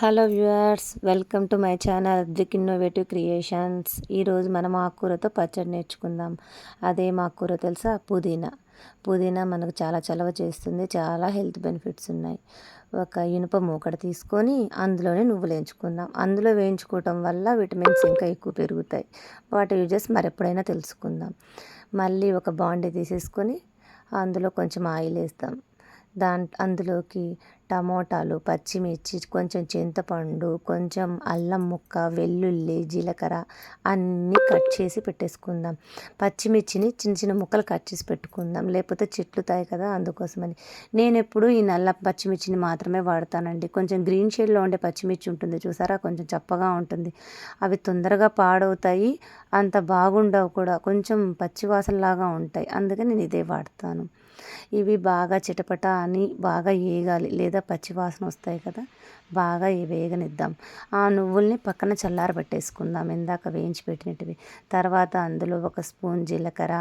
Hello viewers welcome to my channel Advik innovative creations ఈరోజు మనం ఆకుకూరతో పచ్చడి నేర్చుకుందాం. అదే ఆకుకూర తెలుసా? పుదీనా. పుదీనా మనకు చాలా చలవ చేస్తుంది చాలా హెల్త్ బెనిఫిట్స్ ఉన్నాయి. ఒక ఇనుప మూకడ తీసుకొని అందులోనే నువ్వులు వేయించుకుందాం. అందులో వేయించుకోవటం వల్ల విటమిన్స్ ఇంకా ఎక్కువ పెరుగుతాయి. వాటి యూజెస్ మరెప్పుడైనా తెలుసుకుందాం. మళ్ళీ ఒక బాండీ తీసేసుకొని అందులో కొంచెం ఆయిల్ వేస్తాం. దాంట్ అందులోకి టమోటాలు పచ్చిమిర్చి కొంచెం చింతపండు కొంచెం అల్లం ముక్క వెల్లుల్లి జీలకర్ర అన్నీ కట్ చేసి పెట్టేసుకుందాం. పచ్చిమిర్చిని చిన్న చిన్న ముక్కలు కట్ చేసి పెట్టుకుందాం. లేకపోతే చెట్లుతాయి కదా అందుకోసమని. నేను ఎప్పుడు ఈ నల్ల పచ్చిమిర్చిని మాత్రమే వాడతానండి. కొంచెం గ్రీన్ షేడ్లో ఉండే పచ్చిమిర్చి ఉంటుంది చూసారా? కొంచెం చప్పగా ఉంటుంది. అవి తొందరగా పాడవుతాయి. అంత బాగుండవు కూడా. కొంచెం పచ్చివాసనలాగా ఉంటాయి. అందుకని నేను ఇదే వాడతాను. ఇవి బాగా చిటపట కానీ బాగా వేగాలి లేదా పచ్చివాసన వస్తాయి కదా బాగా వేగనిద్దాం. ఆ నువ్వుల్ని పక్కన చల్లార పెట్టేసుకుందాం ఇందాక వేయించి పెట్టినట్టువి తర్వాత అందులో ఒక స్పూన్ జీలకర్ర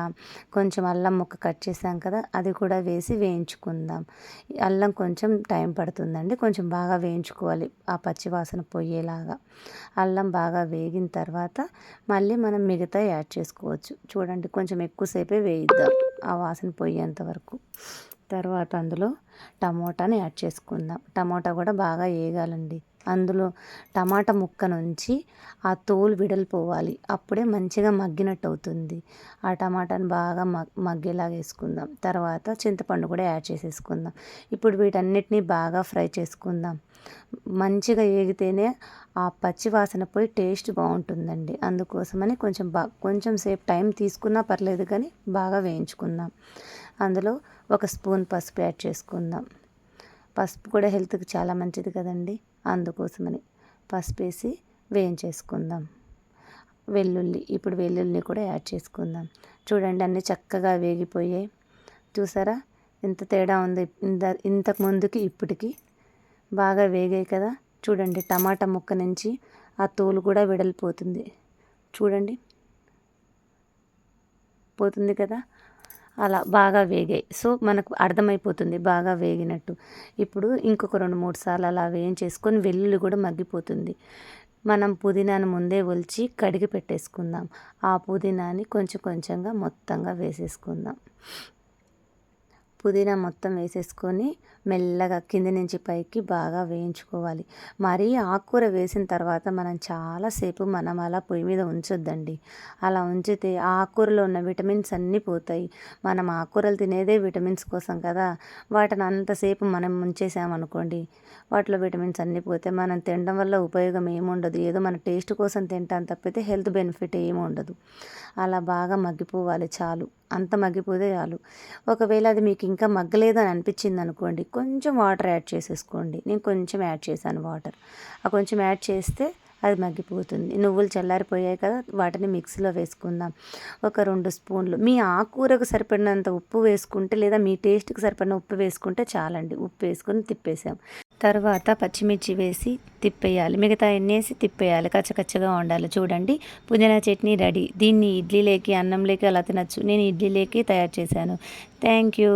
కొంచెం అల్లం ముక్క కట్ చేసాం కదా అది కూడా వేసి వేయించుకుందాం. అల్లం కొంచెం టైం పడుతుందండి. కొంచెం బాగా వేయించుకోవాలి ఆ పచ్చివాసన పోయేలాగా. అల్లం బాగా వేగిన తర్వాత మళ్ళీ మనం మిగతా యాడ్ చేసుకోవచ్చు. చూడండి కొంచెం ఎక్కువసేపే వేయిద్దాం ఆ వాసన పోయేంత వరకు. తర్వాత అందులో టమోటాని యాడ్ చేసుకుందాం. టమోటా కూడా బాగా వేగాలండి. అందులో టమాటా ముక్క నుంచి ఆ తోలు విడలిపోవాలి. అప్పుడే మంచిగా మగ్గినట్టు అవుతుంది ఆ టమాటాని బాగా మగ్ మగ్గేలాగా వేసుకుందాం. తర్వాత చింతపండు కూడా యాడ్ చేసేసుకుందాం. ఇప్పుడు వీటన్నిటిని బాగా ఫ్రై చేసుకుందాం. మంచిగా వేగితేనే ఆ పచ్చి వాసన పోయి టేస్ట్ బాగుంటుందండి. అందుకోసమని కొంచెం బా కొంచెం సేపు టైం తీసుకున్నా పర్లేదు కానీ బాగా వేయించుకుందాం. అందులో ఒక స్పూన్ పసుపు యాడ్ చేసుకుందాం. పసుపు కూడా హెల్త్కి చాలా మంచిది కదండి. అందుకోసమని పసుపు వేసి వేయించేసుకుందాం. వెల్లుల్లి ఇప్పుడు వెల్లుల్లి కూడా యాడ్ చేసుకుందాం. చూడండి అన్నీ చక్కగా వేగిపోయాయి. చూసారా? ఎంత తేడా ఉంది. ఇంత ఇంతకు ముందుకి ఇప్పటికి బాగా వేగాయి కదా. చూడండి టమాటా ముక్క నుంచి ఆ తోలు కూడా వెడలిపోతుంది. చూడండి. పోతుంది కదా? అలా బాగా వేగాయి. సో మనకు అర్థమైపోతుంది బాగా వేగినట్టు. ఇప్పుడు ఇంకొక రెండు మూడు సార్లు అలా వేయించేసుకొని వెల్లుల్లి కూడా మగ్గిపోతుంది. మనం పుదీనాను ముందే ఒలిచి కడిగి పెట్టేసుకుందాం. ఆ పుదీనాని కొంచెం కొంచెంగా మొత్తంగా వేసేసుకుందాం. పుదీనా మొత్తం వేసేసుకొని మెల్లగా కింది నుంచి పైకి బాగా వేయించుకోవాలి. మరీ ఆకుకూర వేసిన తర్వాత మనం చాలాసేపు మనం అలా పొయ్యి మీద ఉంచొద్దండి. అలా ఉంచితే ఆకుకూరలో ఉన్న విటమిన్స్ అన్నీ పోతాయి. మనం ఆకుకూరలు తినేదే విటమిన్స్ కోసం కదా. వాటిని అంతసేపు మనం ఉంచేసామనుకోండి వాటిలో విటమిన్స్ అన్నీ పోతే మనం తినడం వల్ల ఉపయోగం ఏముండదు. ఏదో మన టేస్ట్ కోసం తింటాం తప్పితే హెల్త్ బెనిఫిట్ ఏమి ఉండదు. అలా బాగా మగ్గిపోవాలి చాలు. అంత మగ్గిపోతే చాలు. ఒకవేళ అది మీకు ఇంకా మగ్గలేదు అని అనిపించింది అనుకోండి కొంచెం వాటర్ యాడ్ చేసేసుకోండి. నేను కొంచెం యాడ్ చేశాను వాటర్. ఆ కొంచెం యాడ్ చేస్తే అది మగ్గిపోతుంది. నువ్వులు చల్లారిపోయాయి కదా వాటిని మిక్సీలో వేసుకుందాం. ఒక రెండు స్పూన్లు. మీ ఆకుకూరకు సరిపడినంత ఉప్పు వేసుకుంటే లేదా మీ టేస్ట్కి సరిపడిన ఉప్పు వేసుకుంటే చాలండి. ఉప్పు వేసుకొని తిప్పేసాం. తర్వాత పచ్చిమిర్చి వేసి తిప్పేయాలి. మిగతా ఎన్నేసి తిప్పేయాలి. కచ్చకచ్చగా ఉండాలి చూడండి పుదీనా చట్నీ రెడీ. దీన్ని ఇడ్లీలోకి అన్నంలోకి అలా తినచ్చు. నేను ఇడ్లీలోకి తయారు చేశాను. Thank you.